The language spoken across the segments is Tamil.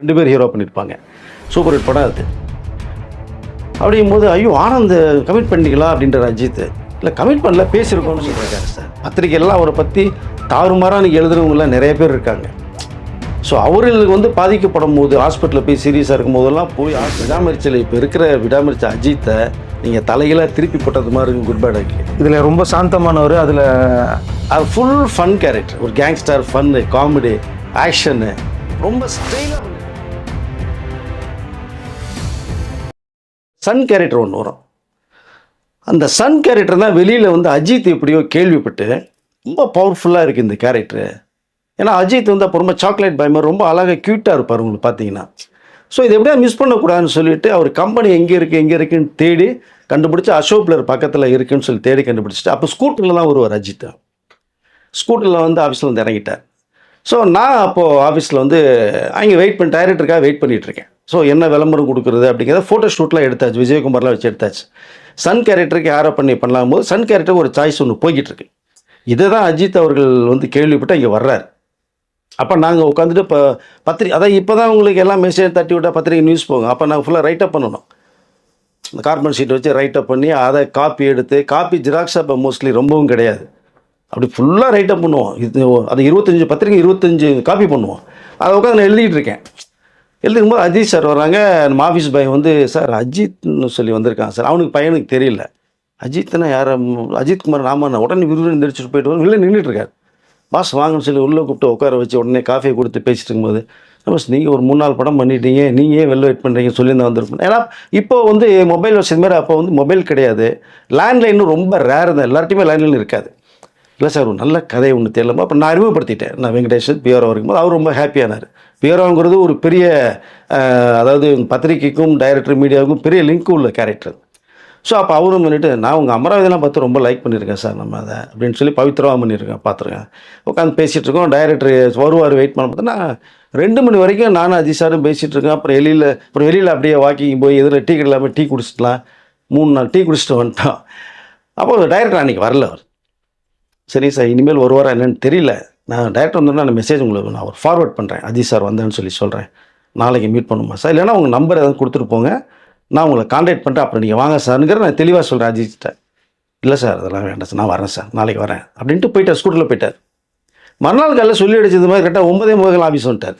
ரெண்டு பேர் ஹீரோ பண்ணியிருப்பாங்க சூப்பர் ஹிட் படம் அது. அப்படிங்கும்போது ஐயோ ஆனந்த் கமிட் பண்ணிக்கலாம் அப்படின்ற அஜித். இல்லை கமிட் பண்ணல பேசியிருக்கோம்னு சொல்கிறாரு சார் பத்திரிக்கையெல்லாம் அவரை பற்றி தாறுமாறாக நீங்கள் எழுதுறவங்களாம் நிறைய பேர் இருக்காங்க. ஸோ அவர்களுக்கு வந்து பாதிக்கப்படும் போது ஹாஸ்பிட்டலில் போய் சீரியஸாக இருக்கும் போதெல்லாம் போய் விடாமுயற்சியில் இப்போ இருக்கிற விடாமுயற்சி அஜித்தை நீங்கள் தலைகளாக திருப்பி போட்டது மாதிரி இருக்கும். குட் பேட் இதில் ரொம்ப சாந்தமானவர் அதில் அது ஃபுல் ஃபன் கேரக்டர் ஒரு கேங்ஸ்டர் ஃபன்னு காமெடி ஆக்ஷனு ரொம்ப ஸ்டைலாக சன் கேரக்டர் ஒன்று வரும். அந்த சன் கேரக்டர் தான் வெளியில் வந்து அஜித் எப்படியோ கேள்விப்பட்டு ரொம்ப பவர்ஃபுல்லாக இருக்குது இந்த கேரக்டரு. ஏன்னா அஜித் வந்து அப்போ ரொம்ப சாக்லேட் பாய் மாதிரி ரொம்ப அழகாக க்யூட்டாக இருப்பார் உங்களுக்கு பார்த்தீங்கன்னா ஸோ இதை எப்படியா மிஸ் பண்ணக்கூடாதுன்னு சொல்லிட்டு அவர் கம்பெனி எங்கே இருக்குது எங்கே இருக்குன்னு தேடி கண்டுபிடிச்சி அசோக் பிளர் பக்கத்தில் இருக்குன்னு சொல்லி தேடி கண்டுபிடிச்சிட்டு அப்போ ஸ்கூட்டரில் தான் வருவார் அஜித். ஸ்கூட்டரில் வந்து ஆஃபீஸில் வந்து இறங்கிட்டார். ஸோ நான் அப்போது ஆஃபீஸில் வந்து அங்கே வெயிட் பண்ணி டைரக்டருக்காக வெயிட் பண்ணிகிட்ருக்கேன் இருக்கேன். ஸோ என்ன விளம்பரம் கொடுக்குறது அப்படிங்கிறத ஃபோட்டோ ஷூட்லாம் எடுத்தாச்சு விஜயகுமார்லாம் வச்சு எடுத்தாச்சு. சன் கேரக்டருக்கு யாரை பண்ணி பண்ணலாம் போது சன் கேரக்டர் ஒரு சாய்ஸ் ஒன்று போய்கிட்டு இருக்கு இதை தான் அஜித் அவர்கள் வந்து கேள்விப்பட்டு இங்கே வர்றாரு. அப்போ நாங்கள் உட்காந்துட்டு இப்போ பத்திரிக்கை அதான் இப்போ தான் உங்களுக்கு எல்லாம் மெசேஜ் தட்டி விட்டால் பத்திரிக்கை நியூஸ் போகும். அப்போ நாங்கள் ஃபுல்லாக ரைட்டப் பண்ணணும். இந்த கார்பன் ஷீட் வச்சு ரைட்டப் பண்ணி அதை காப்பி எடுத்து காப்பி ஜெராக்ஸ் அப்போ மோஸ்ட்லி ரொம்பவும் கிடையாது. அப்படி ஃபுல்லாக ரைட்டப் பண்ணுவோம். இது அது இருபத்தஞ்சி பத்திரிக்கை இருபத்தஞ்சி காப்பி பண்ணுவோம். அதை உட்காந்து நான் எழுதிக்கிட்டு இருக்கேன். எழுதிக்கும்போது அஜித் சார் வராங்க நம்ம ஆஃபீஸ் பாய் வந்து சார் அஜித்னு சொல்லி வந்திருக்கான் சார். அவனுக்கு பையனுக்கு தெரியல. அஜித்னா யார்? அஜித் குமார் நாம உடனே விருது எந்திரிச்சிட்டு போயிட்டு வரும். இல்லை நின்றுட்டுருக்காரு பாஸ் வாங்கன்னு சொல்லி உள்ளே கூப்பிட்டு உட்கார வச்சு உடனே காஃபியை கொடுத்து பேசிட்டு இருக்கும்போது பாஸ் நீங்கள் ஒரு மூணு நாள் படம் பண்ணிட்டீங்க நீங்கள் ஏன் வெளில வெயிட் பண்ணுறீங்க சொல்லி தான் வந்திருப்பேன். ஏன்னா இப்போ வந்து மொபைல் வசதி மாதிரி அப்போ வந்து மொபைல் கிடையாது. லேண்ட்லைனும் ரொம்ப ரேர் தான். எல்லார்ட்டையுமே லேண்ட்லைன் இருக்காது. இல்லை சார் ஒரு நல்ல கதை ஒன்று தெரியலமா அப்போ நான் அறிமுகப்படுத்திட்டேன். நான் வெங்கடேஷன் பிஆர்ஓ இருக்கும்போது அவர் ரொம்ப ஹாப்பியானார் பிஆர்ஓங்கிறது ஒரு பெரிய அதாவது பத்திரிக்கைக்கும் டைரக்டர் மீடியாவுக்கும் பெரிய லிங்க் உள்ள கேரக்டர் ஸோ அப்போ அவரும் பண்ணிட்டு நான் உங்கள் அமராவதிலாம் பார்த்து ரொம்ப லைக் பண்ணியிருக்கேன் சார் நம்ம அதை அப்படின்னு சொல்லி பவித்ரவா பண்ணியிருக்கேன் பார்த்துருக்கேன். உட்காந்து பேசிகிட்டு இருக்கோம் டைரக்டர் வருவார் வெயிட் பண்ண பார்த்தோன்னா ரெண்டு மணி வரைக்கும் நானும் அஜித் சாரும் பேசிகிட்டு இருக்கேன். அப்புறம் வெளியில் அப்புறம் வெளியில் அப்படியே வாக்கிங் போய் எதில் டீ கடையில் டீ குடிச்சிட்டலாம் மூணு நாள் டீ குடிச்சிட்டு வந்துட்டோம். அப்போ டைரக்டர் அன்றைக்கி வரல அவர். சரி சார் இனிமேல் ஒரு வாரம் என்னன்னு தெரியல. நான் டேரக்டர் வந்தோன்னா அந்த மெசேஜ் உங்களுக்கு நான் ஒரு ஃபார்வர்ட் பண்ணுறேன் அஜி சார் வந்தேன்னு சொல்லி சொல்கிறேன் நாளைக்கு மீட் பண்ணுமா சார் இல்லைன்னா உங்கள் நம்பர் எதாவது கொடுத்துட்டு போங்க. நான் உங்களை காண்டாக்ட் பண்ணிட்டு அப்புறம் நீங்கள் வாங்க சார்ங்கிற நான் தெளிவாக சொல்கிறேன் அஜித்கிட்ட. இல்லை சார் அதெல்லாம் வேண்டாம் சார் நான் வரேன் சார் நாளைக்கு வரேன். அப்படின்ட்டு போயிட்டார் ஸ்கூட்டரில் போயிட்டார். மறுநாள் காலையில் சொல்லி அடிச்சது மாதிரி கரெக்டாக ஒன்பதே முதல் ஆஃபீஸ் வந்துட்டார்.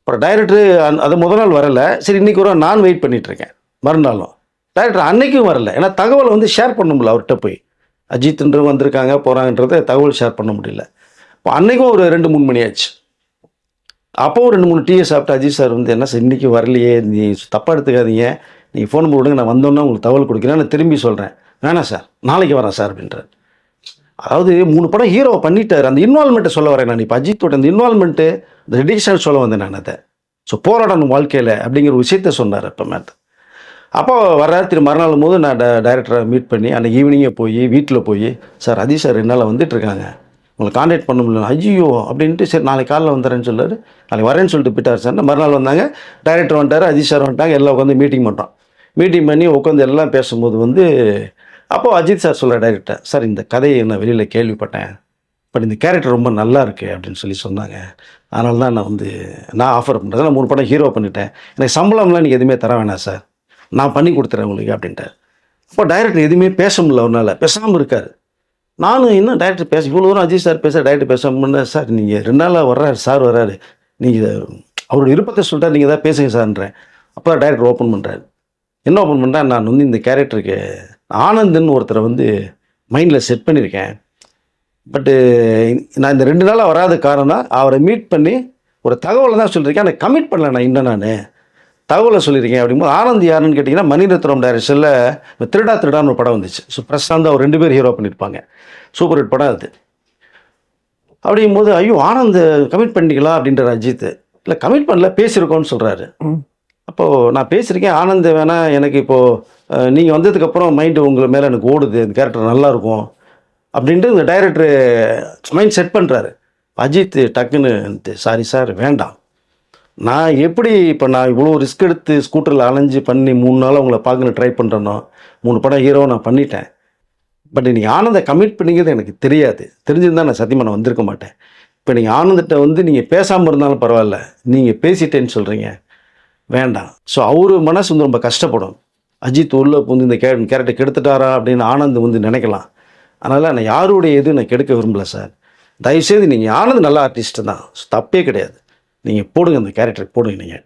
அப்புறம் டைரக்டர் அது முதல் நாள் வரலை. சரி இன்றைக்கி ஒரு நான் வெயிட் பண்ணிகிட்ருக்கேன் இருக்கேன். மறுநாளும். டைரக்டர் அன்னைக்கும் வரல. ஏன்னா தகவலை வந்து ஷேர் பண்ணும்ல அவர்கிட்ட போய். அஜித்ன்ற வந்திருக்காங்க போகிறாங்கன்றத தகவல் ஷேர் பண்ண முடியல. இப்போ அன்றைக்கும் ஒரு ரெண்டு மூணு மணி ஆச்சு. அப்போவும் ரெண்டு மூணு டீயை சாப்பிட்டு அஜித் சார் வந்து என்ன சார் இன்றைக்கி வரலையே நீ தப்பாக எடுத்துக்காதீங்க. நீங்கள் ஃபோன் போடுங்க நான் வந்தோன்னே உங்களுக்கு தகவல் கொடுக்குறேன் நான் திரும்பி சொல்கிறேன் வேணாம் சார் நாளைக்கு வரேன் சார் அப்படின்றார். அதாவது மூணு படம் ஹீரோவை பண்ணிட்டார். அந்த இன்வால்மெண்ட்டை சொல்ல வரேன் நான். இப்போ அஜித்தோட அந்த இன்வால்மெண்ட்டு இந்த சொல்ல வந்தேன் நான் அதை. ஸோ போராடணும் வாழ்க்கையில் அப்படிங்கிற ஒரு விஷயத்த சொன்னார் அப்போ மேத்த அப்போ வர்றாரு திரு மறுநாள் போது நான் டைரக்டரை மீட் பண்ணி அன்றைக்கி ஈவினிங்கே போய் வீட்டில் போய் சார் அஜி சார் என்னால் வந்துட்டு இருக்காங்க உங்களை காண்டாக்ட் பண்ண முடியல. ஐயோ அப்படின்ட்டு சரி நாளைக்கு காலைல வந்துடுறேன்னு சொல்லாரு நாளைக்கு வரேன்னு சொல்லிட்டு போயிட்டார் சார். மறுநாள் வந்தாங்க டைரக்டர் வந்துட்டார் அஜி சார் வந்துட்டாங்க எல்லாம் உட்காந்து மீட்டிங் பண்ணுறோம் மீட்டிங் பண்ணி உட்காந்து எல்லாம் பேசும்போது வந்து அப்போது அஜித் சார் சொல்கிற டைரக்டர் சார் இந்த கதையை நான் வெளியில் கேள்விப்பட்டேன். பட் இந்த கேரக்டர் ரொம்ப நல்லா இருக்குது அப்படின்னு சொல்லி சொன்னாங்க. அதனால தான் நான் வந்து நான் ஆஃபர் பண்ணுறது நான் மூணு படம் ஹீரோ பண்ணிட்டேன். எனக்கு சம்பளம்லாம் நீங்கள் எதுவுமே தர வேணாம் சார். நான் பண்ணி கொடுத்துறேன் உங்களுக்கு அப்படின்ட்டு. அப்போ டைரக்டர் எதுவுமே பேச முடியல அவனால் பேசாமல் இருக்கார். நானும் இன்னும் டைரக்டர் பேச இவ்வளோ தூரம் அஜித் சார் பேச டைரக்டர் பேச முடியல சார் நீங்கள் ரெண்டு நாளாக வர்றாரு சார் வர்றாரு. நீங்கள் அவரோட விருப்பத்தை சொல்லிட்டா நீங்கள் தான் பேசுங்க சார்ன்றேன் அப்போ டைரக்டர் ஓப்பன் பண்ணுறாரு என்ன ஓப்பன் பண்ணுறேன் நான் வந்து இந்த கேரக்டருக்கு ஆனந்த்னு ஒருத்தரை வந்து மைண்டில் செட் பண்ணியிருக்கேன். பட்டு நான் இந்த ரெண்டு நாளாக வராத காரணம் அவரை மீட் பண்ணி ஒரு தகவலை தான் சொல்லியிருக்கேன். ஆனால் கமிட் பண்ணல நான் இன்னும் நான். தகவலை சொல்லியிருக்கேன் அப்படிங்கும்போது ஆனந்த் யாருன்னு கேட்டிங்கன்னா மணிரத்னம் டைரக்ஷனில் திருடா திருடான்னு ஒரு படம் வந்துச்சு. ஸோ பிரசாந்த் அவர் ரெண்டு பேர் ஹீரோ பண்ணியிருப்பாங்க. சூப்பர் ஹிட் படம் அது. அப்படிங்கும்போது ஐயோ ஆனந்த் கமிட் பண்ணிக்கலாம் அப்படின்ற அஜித் இல்லை கமிட் பண்ணல பேசியிருக்கோன்னு சொல்கிறாரு அப்போது நான் பேசியிருக்கேன் ஆனந்த் வேணா எனக்கு இப்போது நீங்கள் வந்ததுக்கப்புறம் மைண்டு உங்களை மேலே எனக்கு ஓடுது இந்த கேரக்டர் நல்லா இருக்கும் அப்படின்ட்டு இந்த டைரக்டர் மைண்ட் செட் பண்ணுறாரு அஜித் டக்குன்னு சாரி சார் வேண்டாம். நான் எப்படி இப்போ நான் இவ்வளோ ரிஸ்க் எடுத்து ஸ்கூட்டரில் அலைஞ்சு பண்ணி மூணு நாள் உங்களை பார்க்கணும் ட்ரை பண்ணுறேனோ மூணு படம் ஹீரோ நான் பண்ணிட்டேன். பட் நீங்கள் ஆனந்த கமிட் பண்ணிங்கிறது எனக்கு தெரியாது. தெரிஞ்சிருந்தா நான் சத்தியமாக நான் வந்திருக்க மாட்டேன். இப்போ நீங்கள் ஆனந்திட்ட வந்து நீங்கள் பேசாமல் இருந்தாலும் பரவாயில்ல. நீங்கள் பேசிட்டேன்னு சொல்கிறீங்க வேண்டாம். ஸோ அவர் மனசு வந்து ரொம்ப கஷ்டப்படும். அஜித் உள்ள வந்து இந்த கே கேரக்டர் கெடுத்துட்டாரா அப்படின்னு ஆனந்த் வந்து நினைக்கலாம். அதனால் நான் யாருடைய இது நான் கெடுக்க விரும்பல சார். தயவுசெய்து நீங்கள் ஆனந்த் நல்ல ஆர்டிஸ்ட்டு தான். ஸோ தப்பே கிடையாது. நீங்கள் போடுங்க அந்த கேரக்டருக்கு போடுங்க நீங்கள்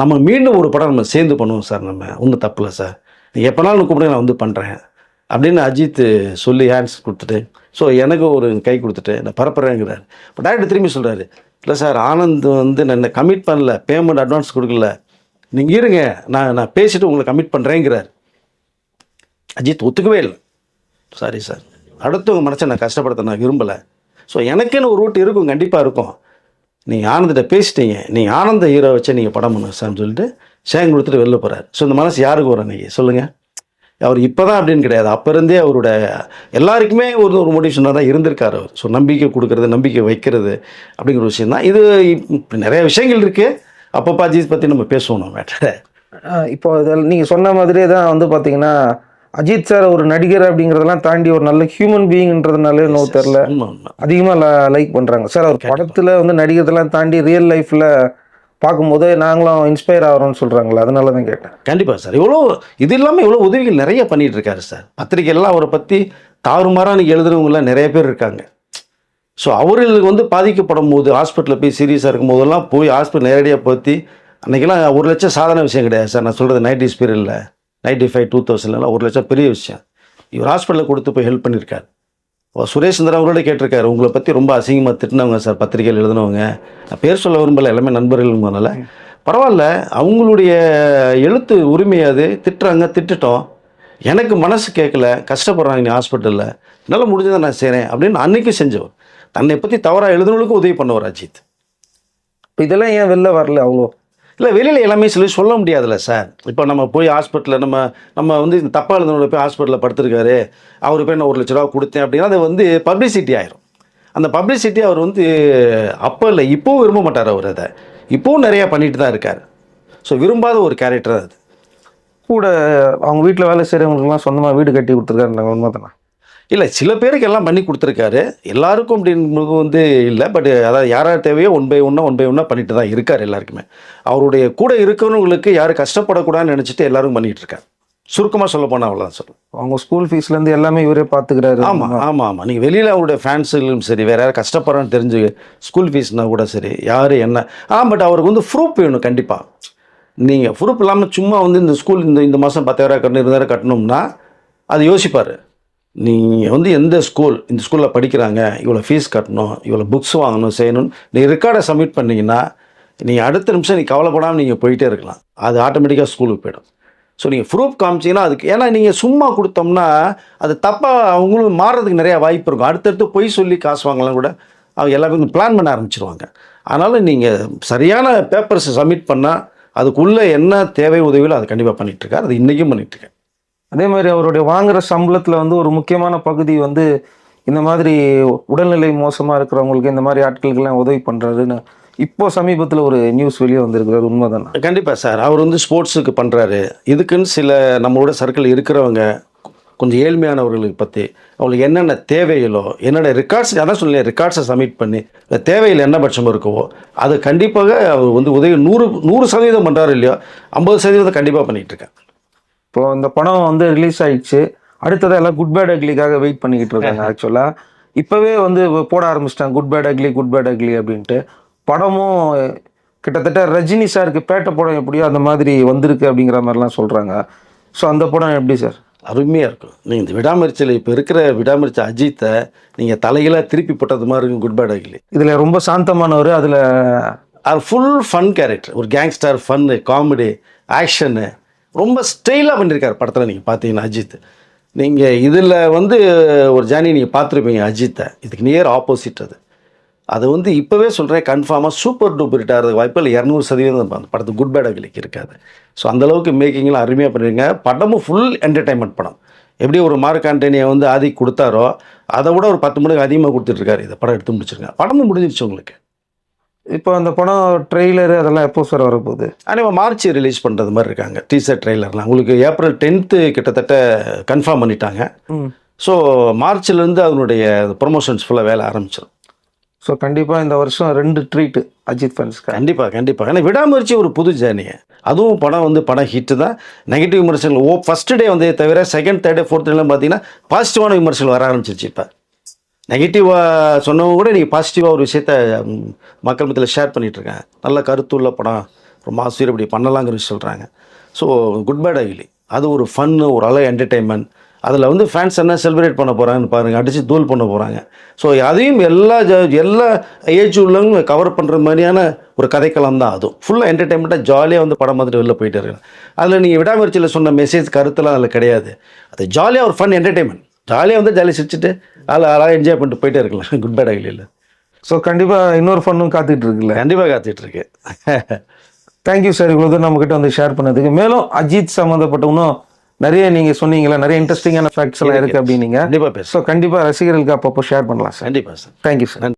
நம்ம மீண்டும் ஒரு படம் நம்ம சேர்ந்து பண்ணுவோம் சார் நம்ம. ஒன்றும் தப்பில்லை சார். நீங்கள் எப்போனாலும் கூப்பிடுங்க நான் வந்து பண்ணுறேன் அப்படின்னு அஜித் சொல்லி ஹேண்ட்ஸ் கொடுத்துட்டு ஸோ எனக்கு ஒரு கை கொடுத்துட்டு நான் பரப்புறேங்கிறார். இப்போ டேரக்டர் திரும்பி சொல்கிறாரு இல்லை சார் ஆனந்த் வந்து நான் கமிட் பண்ணல பேமெண்ட் அட்வான்ஸ் கொடுக்கல. நீங்கள் இருங்க நான் நான் பேசிவிட்டு உங்களை கமிட் பண்ணுறேங்கிறார் அஜித் ஒத்துக்கவே இல்லை. சாரி. சார் அடுத்தவங்க மனசை நான் கஷ்டப்படுத்த நான் விரும்பலை. ஸோ எனக்குன்னு ஒரு ரூட் இருக்கும் கண்டிப்பாக இருக்கும். நீங்கள் ஆனந்திட்ட பேசிட்டீங்க. நீங்கள் ஆனந்த ஹீரோ வச்சு நீங்கள் படம் பண்ணு சார்னு சொல்லிட்டு ஷேங் கொடுத்துட்டு வெளில போகிறார் ஸோ இந்த மனசு யாருக்கு வரும் நீங்கள் சொல்லுங்கள் அவர் இப்போ தான் அப்படின்னு கிடையாது. அப்போ இருந்தே அவரோட எல்லாருக்குமே ஒரு ஒரு மோட்டிவேஷனாக தான் இருந்திருக்கார் அவர். ஸோ நம்பிக்கை கொடுக்கறது நம்பிக்கை வைக்கிறது அப்படிங்கிற விஷயம் தான் இது இப்போ நிறைய விஷயங்கள் இருக்குது அப்பப்போ அஜித் பற்றி நம்ம பேசுவோம் நம்ம மேட்டரை இப்போ இதில் நீங்கள் சொன்ன மாதிரியே தான் வந்து பார்த்தீங்கன்னா அஜித் சார் ஒரு நடிகர் அப்படிங்கிறதெல்லாம் தாண்டி ஒரு நல்ல ஹியூமன் பீயிங்ன்றதுனால நோ தெரில. அதிகமாக லைக் பண்ணுறாங்க சார் அவர் படத்தில் வந்து நடிகர்தெல்லாம் தாண்டி ரியல் லைஃப்பில் பார்க்கும்போது நாங்களும் இன்ஸ்பயர் ஆகிறோம்னு சொல்கிறாங்களா அதனால தான் கேட்டேன். கண்டிப்பாக சார். இவ்வளோ இது இல்லாமல் இவ்வளோ உதவிகள் நிறைய பண்ணிட்டு இருக்காரு சார். பத்திரிக்கையெல்லாம் அவரை பற்றி தாறுமாறாக நீங்கள் எழுதுறவங்களாம் நிறைய பேர் இருக்காங்க. ஸோ அவர்களுக்கு வந்து பாதிக்கப்படும் போது ஹாஸ்பிட்டலில் போய் சீரியஸாக இருக்கும் போதெல்லாம் போய் ஹாஸ்பிட்டல் நேரடியாக பற்றி அன்றைக்கெல்லாம் ஒரு லட்சம் சாதாரண விஷயம் கிடையாது சார். நான் சொல்கிறது நைன்டிஸ் பீரியடில் நைன்டி ஃபைவ் டூ தௌசண்ட்லாம் ஒரு லட்சம் பெரிய விஷயம். இவர் ஹாஸ்பிட்டலில் கொடுத்து போய் ஹெல்ப் பண்ணியிருக்காரு இப்போ சுரேஷ் அவரோட கேட்டிருக்காரு. உங்களை பற்றி ரொம்ப அசிங்கமாக திட்டினவங்க சார் பத்திரிக்கையில் எழுதினவங்க. நான் பேர் சொல்ல விரும்பல எல்லாமே நண்பர்கள்ங்கிறனால பரவாயில்ல அவங்களுடைய எழுத்து உரிமை அது. திட்டுறாங்க திட்டுட்டோம். எனக்கு மனசு கேட்கல கஷ்டப்படுறாங்க நீ ஹாஸ்பிட்டலில் என்னால் முடிஞ்சதை நான் செய்கிறேன் அப்படின்னு அன்றைக்கி செஞ்சவர். தன்னை பற்றி தவறாக எழுதுனவங்களுக்கும் உதவி பண்ணவர் அஜித். இப்போ இதெல்லாம் ஏன் வெளில வரல? அவ்வளோ இல்லை வெளியில் எல்லாமே சொல்லி சொல்ல முடியாதுல்ல சார். இப்போ நம்ம போய் ஹாஸ்பிட்டலில் நம்ம நம்ம வந்து இந்த தப்பாக எழுதுனோட போய் ஹாஸ்பிட்டலில் படுத்திருக்காரு. அவர் போய் நான் ஒரு லட்ச ரூபா கொடுத்தேன் அப்படின்னா அது வந்து பப்ளிசிட்டி ஆயிரும். அந்த பப்ளிசிட்டி அவர் வந்து அப்போ இல்லை இப்போவும் விரும்ப மாட்டார் அவர் அதை. இப்போவும் நிறையா பண்ணிட்டு தான் இருக்கார். ஸோ விரும்பாத ஒரு கேரக்டர் அது. கூட அவங்க வீட்டில் வேலை செய்கிறவங்களுக்குலாம் சொந்தமாக வீடு கட்டி கொடுத்துருக்காருந்தாங்க உண்மை தானே இல்லை சில பேருக்கு எல்லாம் பண்ணி கொடுத்துருக்காரு. எல்லாருக்கும் அப்படின்னு வந்து இல்லை பட் அதாவது யார் யார் தேவையோ ஒன் பை ஒன்னாக ஒன் பை ஒன்னாக பண்ணிட்டு தான் இருக்கார் எல்லாருக்குமே. அவருடைய கூட இருக்கிறவங்களுக்கு யாரும் கஷ்டப்படக்கூடாதுன்னு நினச்சிட்டு எல்லாரும் பண்ணிட்டு இருக்காரு. சுருக்கமாக சொல்ல போனால் அவ்வளோதான் சொல்லுவேன் அவங்க ஸ்கூல் ஃபீஸ்லேருந்து எல்லாமே இவரே பார்த்துக்கிறாரு ஆமாம் ஆமாம் ஆமாம் நீங்கள் வெளியில் அவருடைய ஃபேன்ஸுகளும் சரி வேறு யாரும் கஷ்டப்படுறான்னு தெரிஞ்சு ஸ்கூல் ஃபீஸ்னா கூட சரி யார் என்ன. ஆ பட் அவருக்கு வந்து ப்ரூஃப் வேணும் கண்டிப்பாக நீங்கள் ப்ரூஃப் இல்லாமல் சும்மா வந்து இந்த ஸ்கூல் இந்த இந்த மாதம் பத்தாயிரம் கட்டணும் இருபதாயிரம் கட்டணும்னா அது யோசிப்பார். நீங்கள் வந்து எந்த ஸ்கூல் இந்த ஸ்கூலில் படிக்கிறாங்க இவ்வளோ ஃபீஸ் கட்டணும் இவ்வளோ புக்ஸ் வாங்கணும் செய்யணும்னு நீங்கள் ரெக்கார்டை சப்மிட் பண்ணிங்கன்னா நீங்கள் அடுத்த நிமிஷம் நீங்கள் கவலைப்படாமல் நீங்கள் போயிட்டே இருக்கலாம். அது ஆட்டோமேட்டிக்காக ஸ்கூலுக்கு போயிடும். ஸோ நீங்கள் ப்ரூஃப் காமிச்சிங்கன்னா அதுக்கு ஏன்னா நீங்கள் சும்மா கொடுத்தோம்னா அது தப்பாக அவங்களும் மாறுறதுக்கு நிறையா வாய்ப்பு இருக்கும். அடுத்தடுத்து பொய் சொல்லி காசு வாங்கலாம் கூட அவங்க எல்லாமே பிளான் பண்ண ஆரம்பிச்சிருவாங்க. அதனால் நீங்கள் சரியான பேப்பர்ஸை சப்மிட் பண்ணால் அதுக்குள்ளே என்ன தேவை உதவியில் அது கண்டிப்பாக பண்ணிகிட்ருக்காரு அது இன்றைக்கும் பண்ணிகிட்ருக்கேன் அதே மாதிரி அவருடைய வாங்குற சம்பளத்தில் வந்து ஒரு முக்கியமான பகுதி வந்து இந்த மாதிரி உடல்நிலை மோசமாக இருக்கிறவங்களுக்கு இந்த மாதிரி ஆட்களுக்கெல்லாம் உதவி பண்ணுறாருன்னு இப்போ சமீபத்தில் ஒரு நியூஸ் வெளியே வந்திருக்கிறார் உண்மைதானே? கண்டிப்பாக சார். அவர் வந்து ஸ்போர்ட்ஸுக்கு பண்ணுறாரு இதுக்குன்னு சில நம்மளோட சர்க்கிள் இருக்கிறவங்க கொஞ்சம் ஏழ்மையானவர்களுக்கு பற்றி அவங்களுக்கு என்னென்ன தேவைகளோ என்னென்ன ரெக்கார்ட்ஸ் அதான் சொல்லலையே ரெக்கார்ட்ஸை சப்மிட் பண்ணி இந்த தேவையில் என்ன பட்சம் இருக்கவோ அது கண்டிப்பாக அவர் வந்து உதவி நூறு நூறு சதவீதம் பண்ணுறாரு இல்லையோ ஐம்பது சதவீதம் கண்டிப்பாக பண்ணிகிட்டு இருக்கேன் இப்போ இந்த படம் வந்து ரிலீஸ் ஆயிடுச்சு. அடுத்ததாக எல்லாம் குட் பேட் அக்லிக்காக வெயிட் பண்ணிக்கிட்டு இருக்காங்க ஆக்சுவலாக இப்போவே வந்து போட ஆரம்பிச்சிட்டாங்க good bad ugly good bad ugly அப்படின்ட்டு. படமும் கிட்டத்தட்ட ரஜினி சாருக்கு பேட்ட படம் எப்படியோ அந்த மாதிரி வந்திருக்கு அப்படிங்கிற மாதிரிலாம் சொல்கிறாங்க ஸோ அந்த படம் எப்படி சார்? அருமையாக இருக்கும். நீங்கள் இந்த விடாமுயற்சியில் இப்போ இருக்கிற விடாமுயற்சி அஜித்தை நீங்கள் தலைகளாக திருப்பி போட்டது மாதிரி இருக்கும் குட் பேட் அகிலி இதில் ரொம்ப சாந்தமானவர் அதில் அது ஃபுல் ஃபன் கேரக்டர் ஒரு கேங்ஸ்டர் ஃபன்னு காமெடி ஆக்ஷனு ரொம்ப ஸ்டைலாக பண்ணியிருக்கார் படத்தில் நீங்கள் பார்த்தீங்கன்னா அஜித். நீங்கள் இதில் வந்து ஒரு ஜானி நீங்கள் பார்த்துருப்பீங்க அஜித்தை. இதுக்கு நியர் ஆப்போசிட் அது. அது வந்து இப்போவே சொல்கிறேன் கன்ஃபார்மாக சூப்பர் டூப்பர் ஹிட் ஆகிறது வாய்ப்பில் இரநூறு சதவீதம் அந்த படத்துக்கு குட் பேட் அகிலிக்கு இருக்காது. ஸோ அந்தளவுக்கு மேக்கிங்லாம் அருமையாக பண்ணிருங்க. படமும் ஃபுல் என்டர்டைன்மெண்ட் படம். எப்படி ஒரு மார்க் ஆண்டனியை வந்து ஆதி கொடுத்தாரோ அதை விட ஒரு பத்து மணிக்கு அதிகமாக கொடுத்துட்ருக்காரு இந்த படம் எடுத்து முடிச்சிருங்க. படமும் முடிஞ்சிருச்சு உங்களுக்கு. இப்போ அந்த படம் ட்ரெய்லரு அதெல்லாம் எப்போ சார் வரப்போகுது? ஆனால் மார்ச் ரிலீஸ் பண்ணுறது மாதிரி இருக்காங்க. டீசர் ட்ரெய்லர்லாம் உங்களுக்கு ஏப்ரல் டென்த்து கிட்டத்தட்ட கன்ஃபார்ம் பண்ணிட்டாங்க. ஸோ மார்ச்லேருந்து அதனுடைய ப்ரொமோஷன்ஸ் ஃபுல்லாக வேலை ஆரம்பிச்சிடும் ஸோ கண்டிப்பாக இந்த வருஷம் ரெண்டு ட்ரீட் அஜித் ஃபேன்ஸ்க்கு கண்டிப்பாக கண்டிப்பாக ஏன்னா விடாமுயற்சி ஒரு புது ஜேர்னிங்க அதுவும் படம் வந்து படம் ஹிட்டு தான். நெகட்டிவ் விமர்சனங்கள். ஓ ஃபஸ்ட் டே வந்து தவிர செகண்ட் தேர்ட் ஃபோர்த் டேலாம் பார்த்தீங்கன்னா பாசிட்டிவான விமர்சனங்கள் வர ஆரம்பிச்சிருச்சு இப்போ. நெகட்டிவாக சொன்னவங்க கூட நீங்கள் பாசிட்டிவாக ஒரு விஷயத்த மக்கள் மத்தியில் ஷேர் பண்ணிகிட்ருக்கேன் நல்ல கருத்துள்ள படம். ரொம்ப ஆசிரியர் இப்படி பண்ணலாங்கிற விஷயம் சொல்கிறாங்க ஸோ குட் பேட் அகிலி அது ஒரு ஃபன்னு ஒரு அளவு என்டர்டெயின்மெண்ட் அதில் வந்து ஃபேன்ஸ் என்ன செலிப்ரேட் பண்ண போகிறாங்கன்னு பாருங்கள் அடித்து தூள் பண்ண போகிறாங்க ஸோ அதையும் எல்லா ஜ- எல்லா ஏஜ் உள்ளவங்க கவர் பண்ணுற மாதிரியான ஒரு கதைக்களம் தான் அதுவும். ஃபுல்லாக என்டர்டைன்மெண்ட்டாக ஜாலியாக வந்து படம் பார்த்துட்டு வெளில போயிட்டு இருக்கேன் அதில் நீங்கள் விடாமுயற்சியில் சொன்ன மெசேஜ் கருத்துலாம் அதில் கிடையாது. அது ஜாலியாக ஒரு ஃபன் என்டர்டெயின்மெண்ட் ஜாலியாக வந்து ஜாலியாக சிரிச்சிட்டு அதில் அழகாக என்ஜாய் பண்ணிட்டு போயிட்டே இருக்கலாம். குட் பேட் அகிலியில் ஸோ கண்டிப்பாக இன்னொரு ஃபன்னும் காத்துக்கிட்டு இருக்குல்ல கண்டிப்பாக காத்துட்ருக்கு தேங்க்யூ சார் இவ்வளோ தூரம் நம்மக்கிட்ட வந்து ஷேர் பண்ணதுக்கு. மேலும் அஜித் சம்மந்தப்பட்ட இன்னும் நிறைய நீங்கள் சொன்னீங்களா நிறைய இன்ட்ரெஸ்டிங்கான ஃபேக்ட்ஸ் எல்லாம் இருக்குது அப்படின்னீங்க கண்டிப்பாக ஸோ கண்டிப்பாக ரசிகர்களுக்கு அப்பப்போ ஷேர் பண்ணலாம் சார் கண்டிப்பாக சார் தேங்க்யூ சார்